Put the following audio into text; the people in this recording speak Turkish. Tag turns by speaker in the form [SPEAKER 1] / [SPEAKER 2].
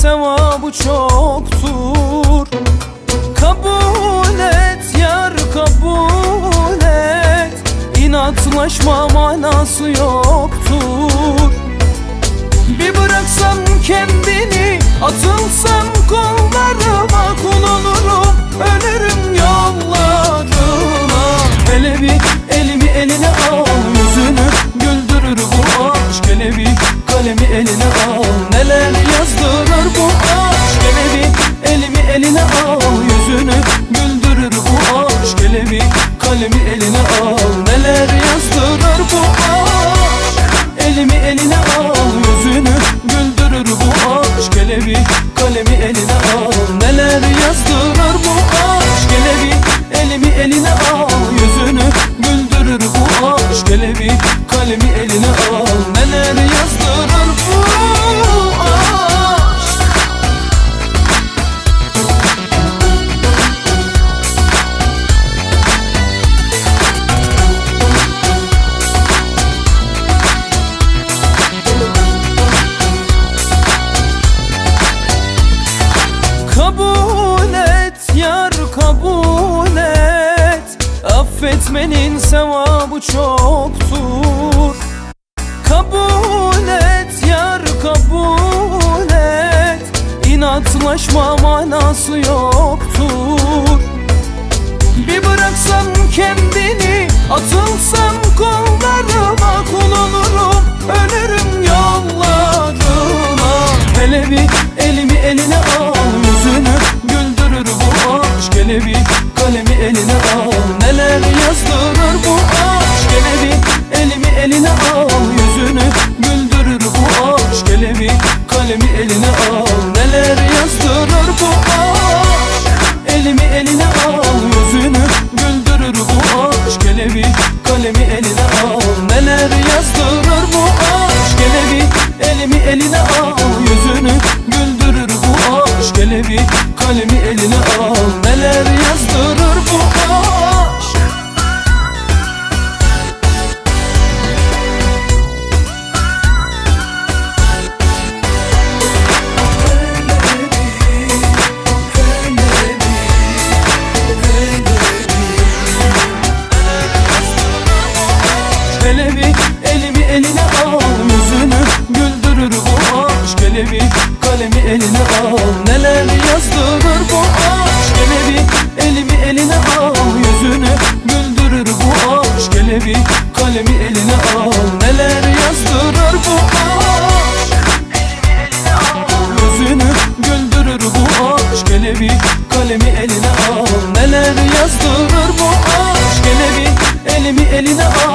[SPEAKER 1] sevabı çoktur. Kabul et yar kabul et. İnatlaşma manası yoktur. Bir bıraksam kendini atılsam kollarıma Kul olurum. Ölürüm yollarına. Hele bir elimi eline al Yüzünü güldürür bu aşk. Hele bir kalemi eline eline al Yüzünü güldürür bu aşk Hele bir kalemi eline al Neler yazdırır Affetmenin sevabı çoktur. Kabul et yar kabul et. İnatlaşma manası yoktur. Bir bıraksam kendini atılsam kollarıma Kul olurum. Ölürüm yollarına. Hele bir elimi eline al Yüzünü güldürür bu aşk. Hele bir kalemi eline al Yüzünü güldürür bu aşk Hele bir kalemi eline al. Neler yazdırır bu aşk Emevi kalemi eline al. Neler yazdırır bu aşk Emevi elimi eline al. Yüzünü güldürür bu aşk Emevi kalemi eline al. Neler yazdırır bu aşk Yüzünü güldürür bu aşk Emevi kalemi eline al. Neler yazdırır bu aşk Emevi elimi eline al.